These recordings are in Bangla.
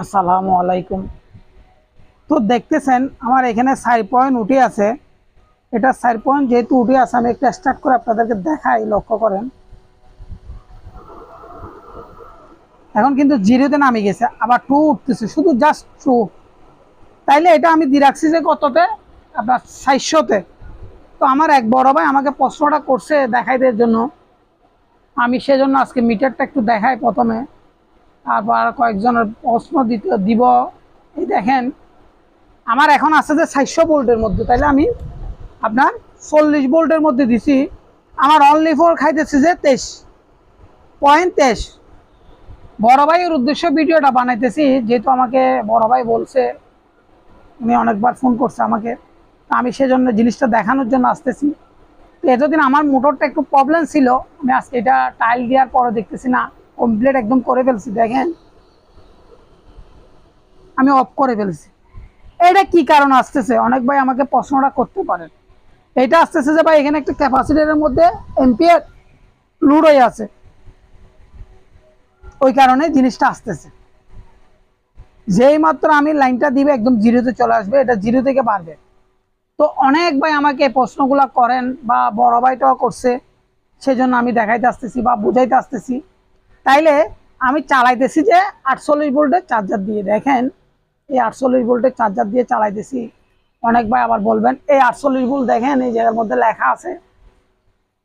আসসালামু আলাইকুম। তো দেখতেছেন, আমার এখানে সাইড পয়েন্ট উঠে আছে। এটা সাইড পয়েন্ট যেহেতু উঠে আছে, আমি একটা স্টার্ট করে আপনাদেরকে দেখাই, লক্ষ্য করেন। এখন কিন্তু জিরোতে নামে গেছে, আবার টু উঠতেছে, শুধু জাস্ট টু তাইলে এটা আমি দিয়ে রাখছি যে কততে? আপনার সাতশোতে তো আমার এক বড় ভাই আমাকে প্রশ্নটা করছে দেখাই দেওয়ার জন্য। আমি সেজন্য আজকে মিটারটা একটু দেখাই প্রথমে। তারপর কয়েকজনের প্রশ্ন দিতে দিব। এই দেখেন, আমার এখন আছে যে চারশো ভোল্টের মধ্যে, তাইলে আমি আপনার চল্লিশ বোল্টের মধ্যে দিছি। আমার অনলি ফোর খাইতেছে যে তেইশ পয়েন্ট তেইশ। বড় ভাইয়ের উদ্দেশ্য ভিডিওটা বানাইতেছি, যেহেতু আমাকে বড় ভাই বলছে, উনি অনেকবার ফোন করছে আমাকে আমি সেজন্য জিনিসটা দেখানোর জন্য আসতেছি। তো এতদিন আমার মোটরটা একটু প্রবলেম ছিল, আমি আজকে এটা টাইল দেওয়ার পরে দেখতেছি না। কমপ্লিট একদম করে ফেলছি, দেখেন। আমি অফ করে ফেলছি। এটা কি কারণ আসতেছে? অনেক ভাই আমাকে প্রশ্নটা করতে পারেন। এটা আসতেছে যে ভাই, এখানে একটা ক্যাপাসিটারের মধ্যে এমপিয়ার লুড হয়ে আছে। ওই কারণে জিনিসটা আসতেছে। যেই মাত্র আমি লাইনটা দিবে, একদম জিরোতে চলে আসবে, এটা জিরো থেকে বাড়বে। তো অনেক ভাই আমাকে প্রশ্নগুলো করেন বা বড় ভাইটাও করছে, সেজন্য আমি দেখাইতে আসতেছি বা বুঝাইতে আসতেছি। তাইলে আমি চালাইতেছি যে আটচল্লিশ ভোল্টের চার্জার দিয়ে। দেখেন, এই আটচল্লিশ ভোল্টের চার্জার দিয়ে চালাইতেছি। অনেক ভাই আবার বলবেন, এই আটচল্লিশ ভোল্ট দেখেন, এই জায়গার মধ্যে লেখা আছে।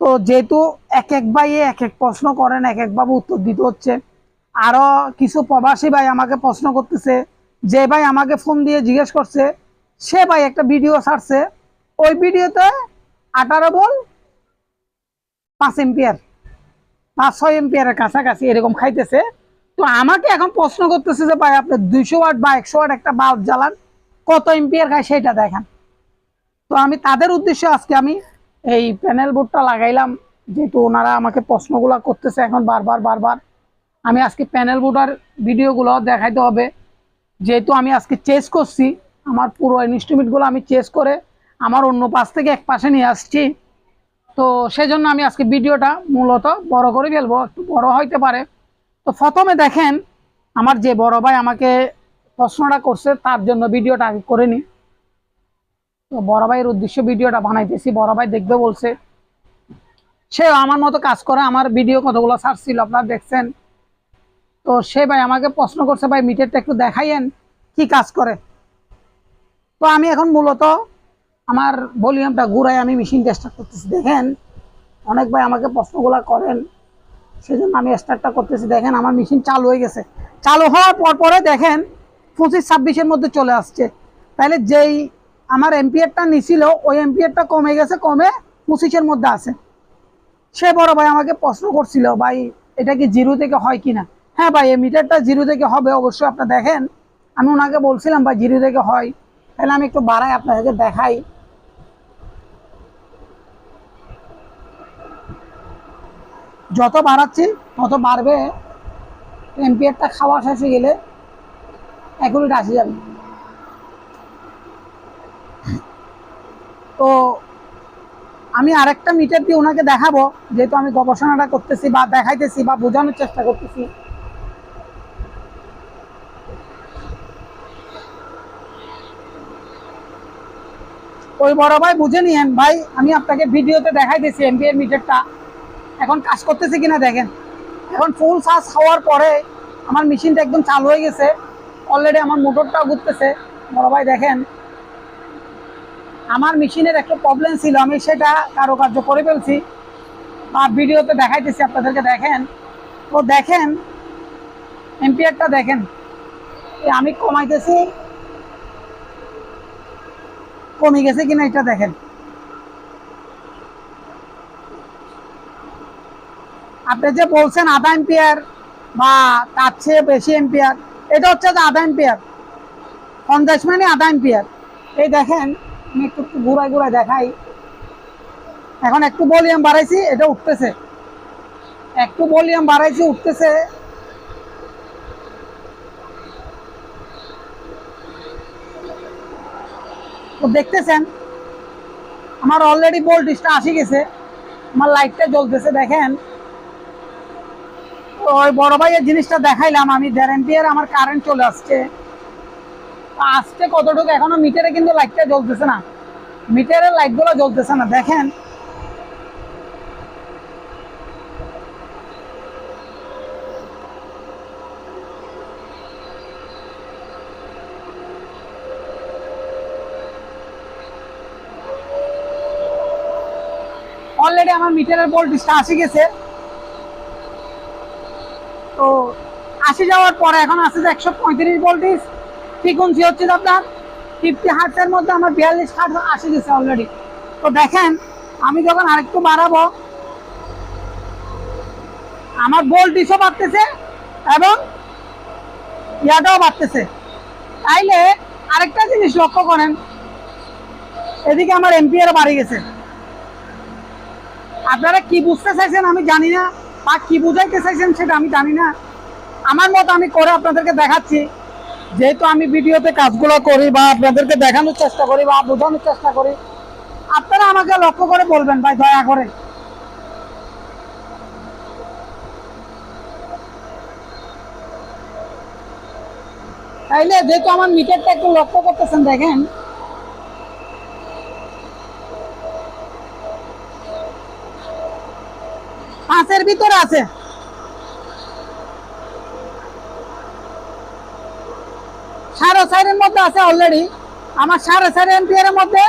তো যেহেতু এক এক ভাই এক এক প্রশ্ন করেন, এক একভাবে উত্তর দিতে হচ্ছে। আরও কিছু প্রবাসী ভাই আমাকে প্রশ্ন করতেছে, যে ভাই আমাকে ফোন দিয়ে জিজ্ঞেস করছে, সে ভাই একটা ভিডিও ছাড়ছে। ওই ভিডিওতে আঠারো বল পাঁচ এম্পিয়ার পাঁচ ছয় এম্পিয়ারের কাছাকাছি এরকম খাইতেছে। তো আমাকে এখন প্রশ্ন করতেছে যে ভাই, আপনি দুইশো ওয়াট বা একশো ওয়াট একটা বাল্ব জ্বালান, কত এম্পিয়ার খায় সেটা দেখান। তো আমি তাদের উদ্দেশ্যে আজকে আমি এই প্যানেল বোর্ডটা লাগাইলাম, যেহেতু ওনারা আমাকে প্রশ্নগুলো করতেছে এখন বারবার বারবার। আমি আজকে প্যানেল বোর্ডের ভিডিওগুলো দেখাইতে হবে। যেহেতু আমি আজকে চেস করছি, আমার পুরো ইনস্ট্রুমেন্টগুলো আমি চেস করে, আমার অন্য পাশ থেকে এক পাশে নিয়ে আসছি। তো সেজন্য আমি আজকে ভিডিওটা মূলত বড় করে ফেলব, একটু বড় হইতে পারে। তো প্রথমে দেখেন, আমার যে বড় ভাই আমাকে প্রশ্নটা করছে, তার জন্য ভিডিওটা আগে করে নিই তো বড় ভাইয়ের উদ্দেশ্য ভিডিওটা বানাইতেছি, বড় ভাই দেখবে বলছে, সে আমার মতো কাজ করে, আমার ভিডিও কতগুলো ছাড়ছিল আপনারা দেখছেন। তো সে ভাই আমাকে প্রশ্ন করছে, ভাই মিটারটা একটু দেখাইয়েন, কি কাজ করে? তো আমি এখন মূলত আমার ভলিউমটা ঘুরাই আমি মেশিনটা স্টার্ট করতেছি। দেখেন, অনেক ভাই আমাকে প্রশ্নগুলো করেন, সেজন্য আমি স্টার্টটা করতেছি। দেখেন, আমার মেশিন চালু হয়ে গেছে। চালু হওয়ার পর পরে দেখেন, পঁচিশ ছাব্বিশের মধ্যে চলে আসছে। তাহলে যেই আমার এমপিয়ারটা নিছিল, ওই এমপিয়ারটা কমে গেছে, কমে পঁচিশের মধ্যে আছে। সে বড় ভাই আমাকে প্রশ্ন করছিল, ভাই, এটা কি জিরো থেকে হয় কিনা? হ্যাঁ ভাই, এই মিটারটা জিরো থেকে হবে, অবশ্যই আপনার দেখেন। আমি ওনাকে বলছিলাম, ভাই জিরো থেকে হয়। তাহলে আমি একটু বাড়াই আপনাদেরকে দেখাই। যত বাড়াচ্ছি, তত বাড়বে। এম্পিয়ারটা খাওয়া শেষ হয়ে গেলে একুরিট আসে যাবে। তো আমি আরেকটা মিটার দিয়ে ওনাকে দেখাবো, যেহেতু আমি গবেষণাটা করতেছি বা দেখাইতেছি বা বোঝানোর চেষ্টা করতেছি। ওই বড় ভাই বুঝে নিয়েন, ভাই, আমি আপনাকে ভিডিওতে দেখাইতেছি এমপিএর মিটারটা এখন কাজ করতেছে কিনা দেখেন। এখন ফুল চার্জ হওয়ার পরে আমার মেশিনটা একদম চালু হয়ে গেছে। অলরেডি আমার মোটরটাও ঘুরতেছে। বড় ভাই দেখেন, আমার মেশিনের একটা প্রবলেম ছিল, আমি সেটা কারুকার্য করে ফেলছি। বা ভিডিওতে দেখাইতেছি, আপনাদেরকে দেখেন। তো দেখেন এম্পিয়ারটা দেখেন। আমি কমাইতেছি। কমে গেছে কিনা এটা দেখেন। আপনি যে বলছেন আধা এম্পিয়ার বা তার চেয়ে বেশি এম্পিয়ার, এটা হচ্ছে যে আধা এম্পিয়ার। পঞ্চাশ মানে আধা এম্পিয়ার। এই দেখেন, আমি একটু একটু ঘুরাই ঘুরাই দেখাই। এখন একটু ভলিউম বাড়াইছি, এটা উঠতেছে। একটু ভলিউম বাড়াইছি, উঠতেছে। তো দেখতেছেন, আমার অলরেডি ভোল্টেজটা আসি গেছে, আমার লাইটটা জ্বলতেছে, দেখেন। ওই বড় ভাইয়ের জিনিসটা দেখাইলাম, আমি দেড় এম্পিয়ার আমার কারেন্ট চলে আসছে। আসছে কতটুকু এখনও মিটারে কিন্তু লাইটটা জ্বলতেছে না। মিটারের লাইটগুলো জ্বলতেছে না, দেখেন। অলরেডি আমার মিটারের ভোল্টেজটা আসে গেছে। তো আসে যাওয়ার পরে এখন আসে যে একশো পঁয়ত্রিশ ভোল্টেজ ফ্রিকোয়েন্সি হচ্ছে আপনার ফিফটি হার্টসের মধ্যে আমার বিয়াল্লিশ হার্ট আসে গেছে অলরেডি তো দেখেন, আমি যখন আরেকটু বাড়াবো, আমার ভোল্টেজও বাড়তেছে এবং ইয়াটাও বাড়তেছে। তাইলে আরেকটা জিনিস লক্ষ্য করেন, এদিকে আমার এমপিআর বাড়ি গেছে। আপনারা কি বুঝতে চাইছেন আমি জানি না। বা কি বুঝাইতে চাইছেন সেটা আমি জানি না। আমার মতো আমি করে আপনাদেরকে দেখাচ্ছি। যেহেতু আমি ভিডিওতে কাজগুলো করি বা আপনাদেরকে দেখানোর চেষ্টা করি বা বোঝানোর চেষ্টা করি, আপনারা আমাকে লক্ষ্য করে বলবেন ভাই, দয়া করে। তাইলে যেহেতু আমার মিটারটা একটু লক্ষ্য করতেছেন, দেখেন। ভিতরে আছে। সাড়ে চারের মধ্যে আছে অলরেডি আমার সাড়ে চার এম্পিয়ারের মধ্যে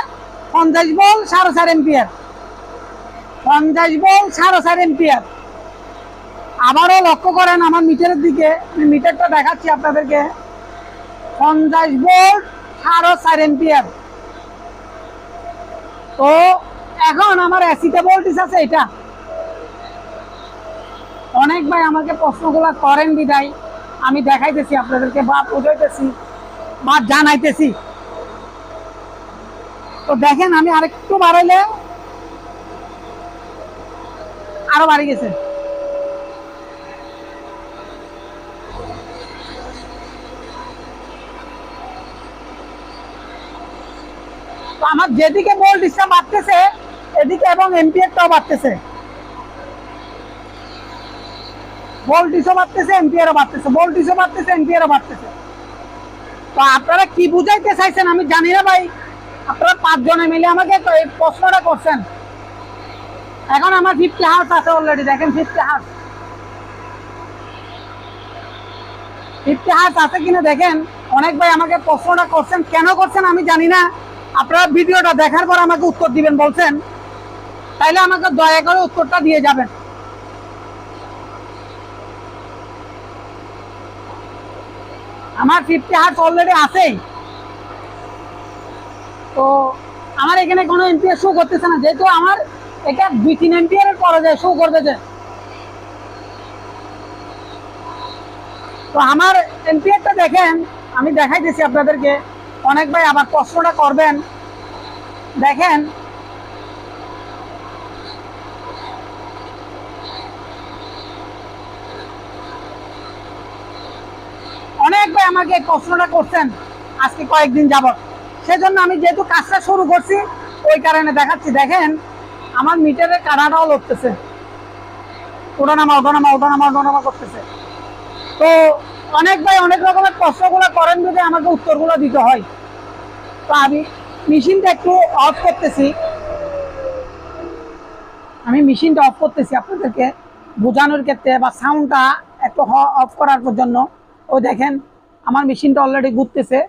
পঞ্চাশ বল সাড়ে চার এম্পিয়ার পঞ্চাশ বল সাড়ে চার এম্পিয়ার আবারও লক্ষ্য করেন আমার মিটারের দিকে আমি মিটারটা দেখাচ্ছি আপনাদেরকে। পঞ্চাশ ভোল্ট সাড়ে চার এম্পিয়ার তো এখন আমার এসিতে ভোল্টেজ আছে এটা। অনেক ভাই আমাকে প্রশ্নগুলো করেন বিদায়। আমি দেখাইতেছি, আপনাদেরকে বা বুঝাইতেছি বা জানাইতেছি। তো দেখেন, আমি আরেকটু বাড়াইলে আরও বাড়ি গেছে। আমার যেদিকে ভোল্টেজটা বাড়তেছে এদিকে এবং এমপিএরটাও বাড়তেছে ভোল্টেজও বাড়তেছে এম্পিয়ারও বাড়তেছে ভোল্টেজও বাড়তেছে এম্পিয়ারও বাড়তেছে। তো আপনারা কি বুঝাইতে চাইছেন আমি জানি না ভাই। আপনারা পাঁচজনে মিলে আমাকে প্রশ্নটা করছেন। এখন আমার ফিফটি হাউস আছে অলরেডি দেখেন ফিফটি হাউস ফিফটি হাউস আছে কিনা দেখেন। অনেক ভাই আমাকে প্রশ্নটা করছেন, কেন করছেন আমি জানি না। আপনারা ভিডিওটা দেখার পর আমাকে উত্তর দিবেন, বলছেন। তাইলে আমাকে দয়া করে উত্তরটা দিয়ে যাবেন। আমার ফিফটি হার্স অলরেডি আছেই। তো আমার এখানে কোনো এমপিআর শো করতেছে না, যেহেতু আমার এটা দুই তিন এমপিআর পরে যায় শো করতেছে। তো আমার এমপিআরটা দেখেন, আমি দেখাই দেখাইতেছি আপনাদেরকে। অনেক ভাই আবার প্রশ্নটা করবেন। দেখেন অনেক ভাই আমাকে প্রশ্নটা করছেন আজকে কয়েকদিন যাবত সেজন্য আমি যেহেতু কাজটা শুরু করছি, ওই কারণে দেখাচ্ছি। দেখেন, আমার মিটারের কানাটাও লড়তেছে। ওঠানামা ওঠানামা ওঠানামা ওঠানামা করতেছে। তো অনেক ভাই অনেক রকমের প্রশ্নগুলো করেন যদি আমাকে উত্তরগুলো দিতে হয়। তো আমি মেশিনটা একটু অফ করতেছি। আমি মেশিনটা অফ করতেছি আপনাদেরকে বোঝানোর ক্ষেত্রে বা সাউন্ডটা একটু অফ করার জন্য। ও দেখেন আমার মেশিনটা অলরেডি ঘুরতেছে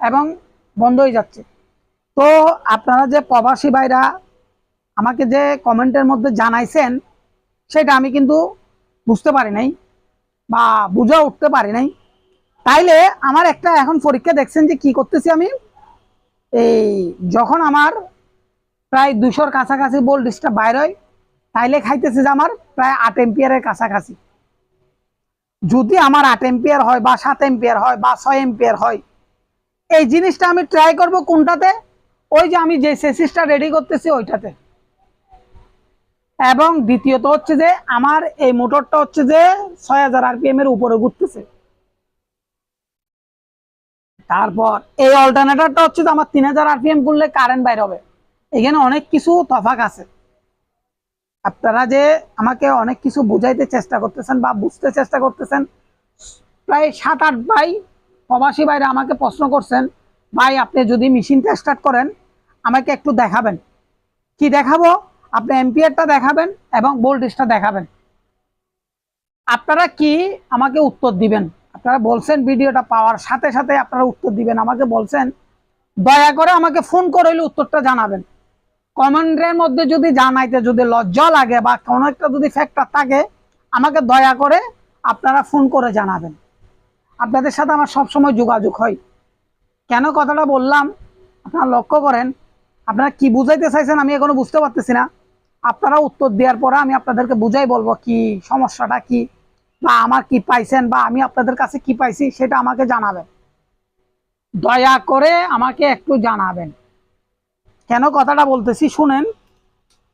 এবং বন্ধ হয়ে যাচ্ছে। তো আপনারা যে প্রবাসী ভাইরা আমাকে যে কমেন্টের মধ্যে জানাইছেন, সেটা আমি কিন্তু বুঝতে পারি নাই বা বুঝে উঠতে পারি নাই। তাইলে আমার একটা এখন পরীক্ষা দেখছেন যে কি করতেছি আমি? এই যখন আমার প্রায় দুশোর কাছাকাছি ভোল্টেজটা বাইর হয়, তাইলে খাইতেছে যে আমার প্রায় আট এম্পিয়ারের কাছাকাছি। যদি আমার আট এম্পিয়ার হয় বা সাত এম্পিয়ার হয় বা ছয় এম্পিয়ার হয়, এই জিনিসটা আমি ট্রাই করব কোনটাতে? ওই যে আমি যে সেসিসটা রেডি করতেছি ওইটাতে। এবং দ্বিতীয়ত হচ্ছে যে, আমার এই মোটরটা হচ্ছে যে ছয় হাজার আরপিএম এর উপরে ঘুরতেছে। তারপর এই অল্টারনেটরটা হচ্ছে যে আমার তিন হাজার আরপিএম করলে কারেন্ট বাইর হবে। এখানে অনেক কিছু তফাক আছে। আপনারা যে আমাকে অনেক কিছু বুঝাইতে চেষ্টা করতেছেন বা বুঝতে চেষ্টা করতেছেন, প্রায় সাত, আট ভাই প্রবাসী ভাইরা আমাকে প্রশ্ন করছেন, ভাই, আপনি যদি মেশিনটা স্টার্ট করেন, আমাকে একটু দেখাবেন। কি দেখাবো? আপনি এম্পিয়ারটা দেখাবেন এবং ভোল্টেজটা দেখাবেন। আপনারা কি আমাকে উত্তর দিবেন? আপনারা বলছেন ভিডিওটা পাওয়ার সাথে সাথে আপনারা উত্তর দিবেন। আমাকে বলছেন, দয়া করে আমাকে ফোন করে উত্তরটা জানাবেন। কমেন্টের মধ্যে যদি জানাইতে যদি লজ্জা লাগে বা কোনো একটা যদি ফ্যাক্টর থাকে, আমাকে দয়া করে আপনারা ফোন করে জানাবেন। আপনাদের সাথে আমার সবসময় যোগাযোগ হয়। কেন কথাটা বললাম? আপনারা লক্ষ্য করেন, আপনারা কি বুঝাইতে চাইছেন আমি এখনও বুঝতে পারতেছি না। আপনারা উত্তর দেওয়ার পরে আমি আপনাদেরকে বুঝাই বলব কি, সমস্যাটা কি, বা আমার কি পাইছেন, বা আমি আপনাদের কাছে কি পাইছি, সেটা আমাকে জানাবেন। দয়া করে আমাকে একটু জানাবেন। কেন কথাটা বলতেছি? শুনেন,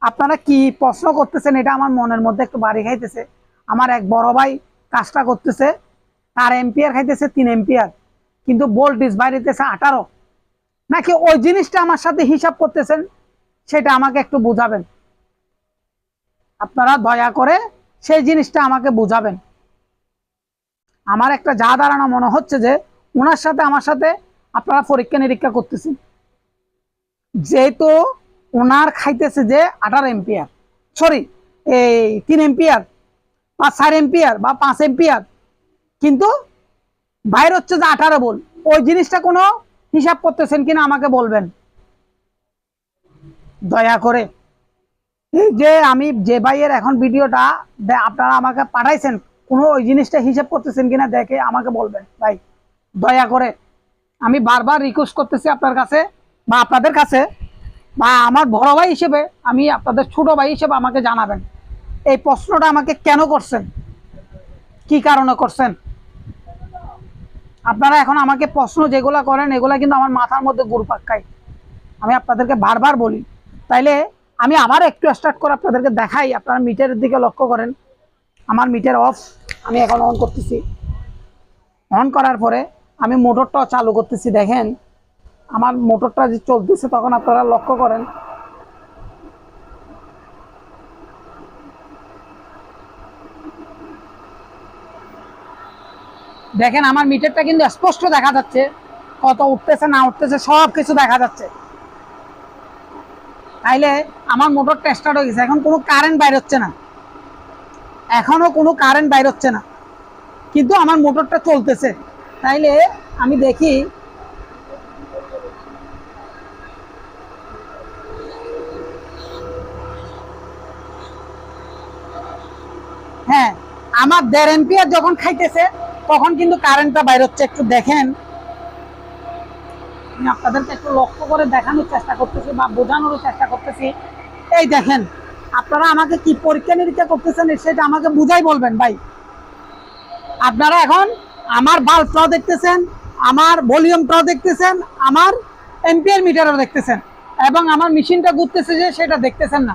আপনারা কি প্রশ্ন করতেছেন? এটা আমার মনের মধ্যে একটু বাড়ি খাইতেছে। আমার এক বড় ভাই কাজটা করতেছে, তার এম্পিয়ার খাইতেছে, তিন এম্পিয়ার কিন্তু ভোল্টেজ বাইরেতেছে আঠারো। নাকি ওই জিনিসটা আমার সাথে হিসাব করতেছেন? সেটা আমাকে একটু বুঝাবেন। আপনারা দয়া করে সেই জিনিসটা আমাকে বুঝাবেন। আমার একটা যা ধারণা মনে হচ্ছে যে, ওনার সাথে, আমার সাথে আপনারা পরীক্ষা নিরীক্ষা করতেছেন। যেহেতু ওনার খাইতেছে যে আঠারো এম্পিয়ার সরি এই তিন এম্পিয়ার বা চার এম্পিয়ার বা পাঁচ এম্পিয়ার কিন্তু বাইরে হচ্ছে যে আঠারো বল। ওই জিনিসটা কোনো হিসাব করতেছেন কিনা আমাকে বলবেন। দয়া করে। এই যে আমি যে ভাইয়ের এখন ভিডিওটা আপনারা আমাকে পাঠাইছেন, কোনো ওই জিনিসটা হিসাব করতেছেন কিনা দেখে আমাকে বলবেন। ভাই, দয়া করে। আমি বারবার রিকোয়েস্ট করতেছি আপনার কাছে। বা আপনাদের কাছে বা আমার বড় ভাই হিসেবে আমি আপনাদের ছোট ভাই হিসেবে আমাকে জানাবেন। এই প্রশ্নটা আমাকে কেন করছেন? কি কারণে করছেন? আপনারা এখন আমাকে প্রশ্ন যেগুলা করেন, এগুলা কিন্তু আমার মাথার মধ্যে গুরপাক খায়। আমি আপনাদেরকে বারবার বলি। তাইলে আমি আবার একটু স্টার্ট করে আপনাদেরকে দেখাই। আপনারা মিটারের দিকে লক্ষ্য করেন। আমার মিটার অফ আমি এখন অন করতেছি। অন করার পরে আমি মোটরটাও চালু করতেছি, দেখেন। আমার মোটরটা যে চলতেছে তখন আপনারা লক্ষ্য করেন। দেখেন আমার মিটারটা কিন্তু স্পষ্ট দেখা যাচ্ছে। কত উঠতেছে, না উঠতেছে, সব কিছু দেখা যাচ্ছে। তাইলে আমার মোটরটা স্টার্ট হয়ে গেছে। এখন কোনো কারেন্ট বাইর হচ্ছে না। এখনও কোনো কারেন্ট বাইর হচ্ছে না। কিন্তু আমার মোটরটা চলতেছে। তাইলে আমি দেখি হ্যাঁ আমার দেড় এম্পিয়ার যখন খাইতেছে, তখন কিন্তু কারেন্টটা বাইর হচ্ছে। একটু দেখেন। আমি আপনাদেরকে একটু লক্ষ্য করে দেখানোর চেষ্টা করতেছি বা বোঝানোর চেষ্টা করতেছি। এই দেখেন, আপনারা আমাকে কি পরীক্ষা নিরীক্ষা করতেছেন সেটা আমাকে বুঝাই বলবেন, ভাই। আপনারা এখন আমার বাল্বটাও দেখতেছেন, আমার ভলিউমটাও দেখতেছেন, আমার এম্পিয়ার মিটারও দেখতেছেন এবং আমার মেশিনটা ঘুরতেছে যে সেটা দেখতেছেন না।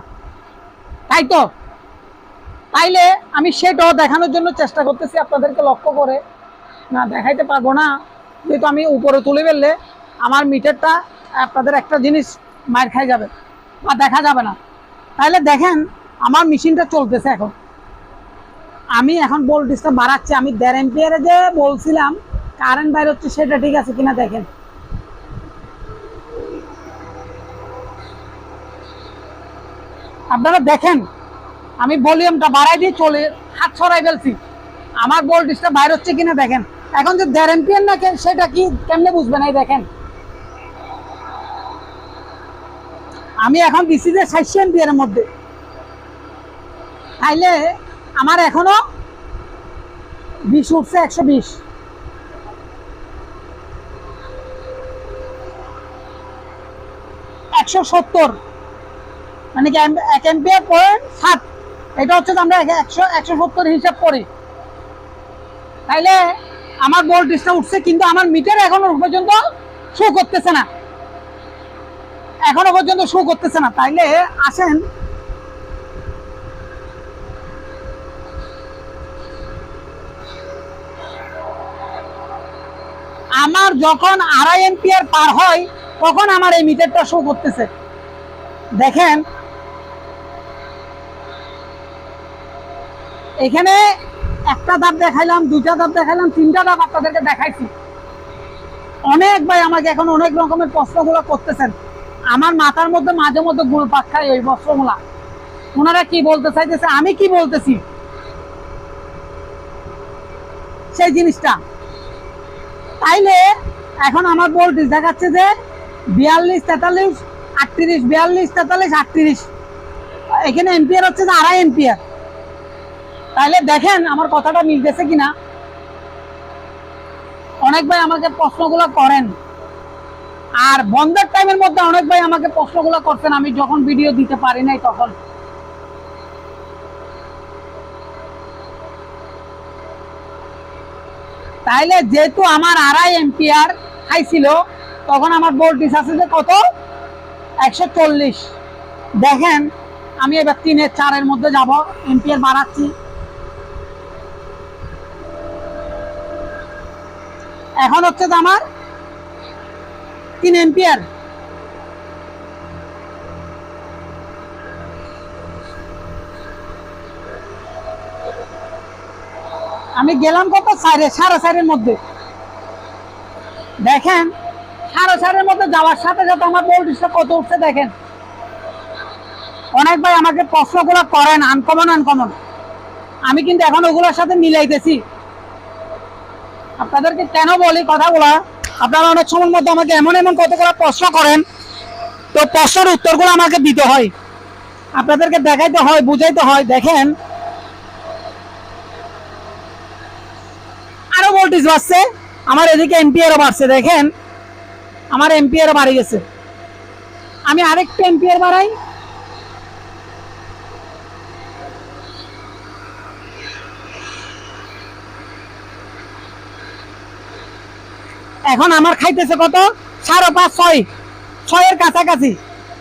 তাই তো? তাইলে আমি সেটাও দেখানোর জন্য চেষ্টা করতেছি আপনাদেরকে লক্ষ্য করে। না, দেখাইতে পারব না। যেহেতু আমি উপরে তুলে ফেললে আমার মিটারটা আপনাদের একটা জিনিস মার খাই যাবে, বা দেখা যাবে না। তাহলে দেখেন, আমার মেশিনটা চলতেছে এখন। আমি এখন ভোল্টেজটা বাড়াচ্ছি, আমি দেড় এম্পিয়ারে যে বলছিলাম কারেন্ট বাইর হচ্ছে সেটা ঠিক আছে কিনা দেখেন। আপনারা দেখেন আমি ভলিউমটা বাড়াই দিয়ে চলে, হাত ছড়াই ফেলছি। আমার ভোল্টেজটা বাইর হচ্ছে কিনা দেখেন। এখন যে দেড় না সেটা কি কেমনে বুঝবেন এই দেখেন? আমি এখন দিছি যে ষাটশো এম্পিয়ারের মধ্যে। তাইলে আমার এখনও বিশ উঠছে একশো বিশ। একশো সত্তর। মানে কি এক এম্পিয়ার পয়েন্ট সাত? এটা হচ্ছে আমরা একশো একশো সত্তর হিসাব করি। তাইলে আমার ভোল্টেজটা উঠছে, কিন্তু আমার মিটার এখনও পর্যন্ত শো করতেছে না। এখনও পর্যন্ত শো করতেছে না। তাইলে আসেন। আমার যখন আড়াই এম্পিয়ার পার হয়, তখন আমার এই মিটারটা শো করতেছে। দেখেন এখানে একটা ধাপ দেখাইলাম, দুইটা ধাপ দেখাইলাম, তিনটা ধাপ আপনাদেরকে দেখাইছি। অনেক ভাই আমাকে এখন অনেক রকমের প্রশ্নগুলো করতেছেন। আমার মাথার মধ্যে, মাঝে মধ্যে গুল খায় ওই প্রশ্নগুলা। ওনারা কি বলতে চাইতেছে, আমি কি বলতেছি? সেই জিনিসটা। তাইলে এখন আমার ভোল্টেজ দেখাচ্ছে যে বিয়াল্লিশ তেতাল্লিশ, আটত্রিশ, বিয়াল্লিশ, তেতাল্লিশ, আটত্রিশ। এখানে এম্পিয়ার হচ্ছে যে আড়াই এম্পিয়ার তাহলে দেখেন আমার কথাটা মিলতেছে কিনা। অনেক ভাই আমাকে প্রশ্নগুলো করেন। আর বন্ধের টাইমের মধ্যে অনেক ভাই আমাকে প্রশ্নগুলো করছেন, আমি যখন ভিডিও দিতে পারি নাই তখন। তাইলে যেহেতু আমার আড়াই এমপিআর খাইছিল তখন আমার ভোল্টেজ আছে যে কত? একশো চল্লিশ। দেখেন, আমি এবার তিনের, চারের মধ্যে যাব, এমপিআর বাড়াচ্ছি। এখন হচ্ছে তো আমার তিন এম্পিয়ার আমি গেলাম কত? সাড়ে সাড়ে চারের মধ্যে। দেখেন, সাড়ে চারের মধ্যে যাওয়ার সাথে সাথে আমার ভোল্টেজটা কত উঠছে দেখেন। অনেক ভাই আমাকে প্রশ্নগুলো করেন আনকমন আনকমন আমি কিন্তু এখন ওগুলোর সাথে মিলাইতেছি। আপনাদেরকে কেন বলি কথাগুলো? আপনারা অনেক সময়ের মধ্যে আমাকে এমন এমন কতগুলো প্রশ্ন করেন, তো প্রশ্নের উত্তরগুলো আমাকে দিতে হয়। আপনাদেরকে দেখাইতে হয়, বুঝাইতে হয়। দেখেন, আরও ভোল্টেজ বাড়ছে, আমার এদিকে এম্পিয়ারও বাড়ছে, দেখেন, আমার এম্পিয়ারও বাড়ে গেছে। আমি আরেকটু এম্পিয়ার বাড়াই। এখন আমার খাইতেছে কত? সাড়ে পাঁচ, ছয়। ছয়ের কাছাকাছি।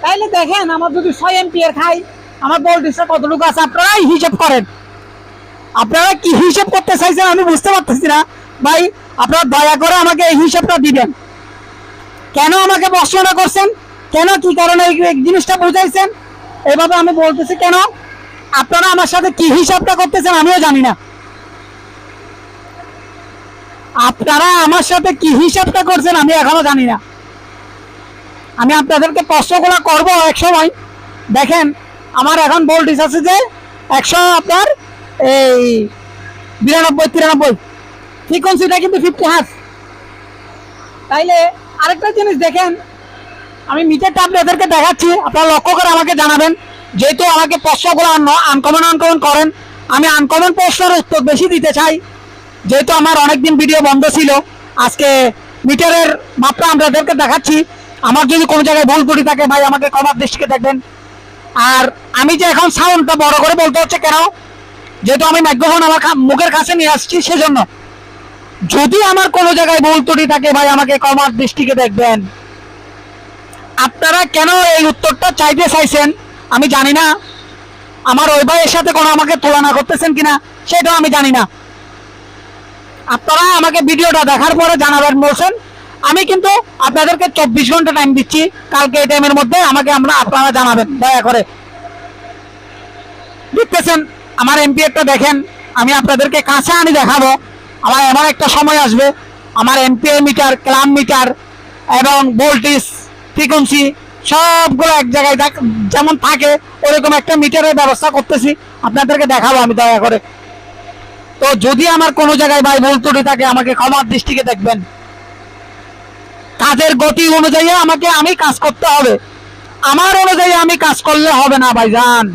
তাইলে দেখেন, আমার যদি ছয় এম্পিয়ার খাই, আমার ভোল্টেজটা কতটুকু আছে? আপনারাই হিসাব করেন। আপনারা কি হিসাব করতে চাইছেন আমি বুঝতে পারতেছি না। ভাই, আপনারা দয়া করে আমাকে এই হিসেবটা দিবেন। কেন আমাকে প্রশ্নটা করছেন? কেন কি কারণে এই জিনিসটা বুঝাইছেন? এভাবে আমি বলতেছি কেন? আপনারা আমার সাথে কি হিসাবটা করতেছেন আমিও জানি না। আপনারা আমার সাথে কি হিসাবটা করছেন আমি এখনও জানি না। আমি আপনাদেরকে প্রশ্নগুলো করব এক সময়। দেখেন, আমার এখন ভোল্টেজ আছে যে একশো আপনার এই বিরানব্বই, তিরানব্বই। ফ্রিকোয়েন্সিটা কিন্তু ফিফটি হার্স তাইলে আরেকটা জিনিস দেখেন, আমি মিটারটা আপনাদেরকে দেখাচ্ছি, আপনারা লক্ষ্য করে আমাকে জানাবেন। যেহেতু আমাকে প্রশ্নগুলো আনকমন আনকমন করেন, আমি আনকমন প্রশ্নের উত্তর বেশি দিতে চাই। যেহেতু আমার অনেকদিন ভিডিও বন্ধ ছিল, আজকে মিটারের মাপটা আপনাদেরকে দেখাচ্ছি। আমার যদি কোনো জায়গায় ভুল ত্রুটি থাকে, ভাই, আমাকে কমার দৃষ্টিকে দেখবেন। আর আমি যে এখন সাউন্ডটা বড় করে বলতে হচ্ছে কেন, যেহেতু আমি মাইক্রোফোন আমার মুখের কাছে নিয়ে আসছি, সেজন্য। যদি আমার কোনো জায়গায় ভুল ত্রুটি থাকে, ভাই, আমাকে কমার দৃষ্টিকে দেখবেন। আপনারা কেন এই উত্তরটা চাইতে চাইছেন, আমি জানি না। আমার ওই ভাইয়ের সাথে কোনো আমাকে তুলনা করতেছেন কিনা, সেটাও আমি জানি না। আপনারা আমাকে ভিডিওটা দেখার পরে জানাবেন বলছেন। আমি কিন্তু আপনাদেরকে চব্বিশ ঘণ্টা টাইম দিচ্ছি। কালকে এই টাইমের মধ্যে আমাকে আমরা আপনারা জানাবেন। দয়া করে। দেখতেছেন আমার এমপিএরটা দেখেন। আমি আপনাদেরকে কাছে আনি দেখাবো। আমার এমন একটা সময় আসবে। আমার এমপিএ মিটার ক্লাম মিটার এবং ভোল্টেজ ফ্রিকোয়েন্সি সবগুলো এক জায়গায় যেমন থাকে, ওরকম একটা মিটারের ব্যবস্থা করতেছি। আপনাদেরকে দেখাবো আমি দয়া করে। তো যদি আমার কোনো জায়গায় ভাই ভুল ত্রুটি থাকে, আমাকে ক্ষমার দৃষ্টিকে দেখবেন। কাজের গতি অনুযায়ী আমাকে আমি কাজ করতে হবে। আমার অনুযায়ী আমি কাজ করলে হবে না, ভাইজান।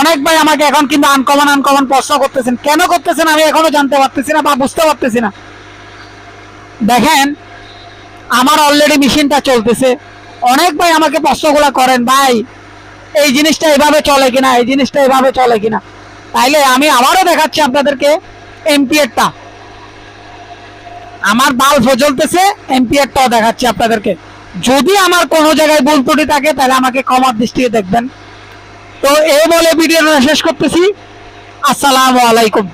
অনেক ভাই আমাকে এখন কিন্তু আনকমন আনকমন প্রশ্ন করতেছেন। কেন করতেছেন আমি এখনও জানতে পারতেছি না বা বুঝতে পারতেছি না। দেখেন, আমার অলরেডি মেশিনটা চলতেছে। অনেক ভাই আমাকে প্রশ্নগুলো করেন, ভাই, এই জিনিসটা এভাবে চলে কিনা? এই জিনিসটা এভাবে চলে কিনা? তাইলে আমি আবারও দেখাচ্ছি আপনাদেরকে এমপিএরটা আমার বাল্ব জ্বলতেছে এমপিএরটাও দেখাচ্ছি আপনাদেরকে। যদি আমার কোনো জায়গায় ভুল ত্রুটি থাকে, তাহলে আমাকে ক্ষমার দৃষ্টিতে দেখবেন। তো এই বলে ভিডিওটা শেষ করতেছি। আসসালামু আলাইকুম।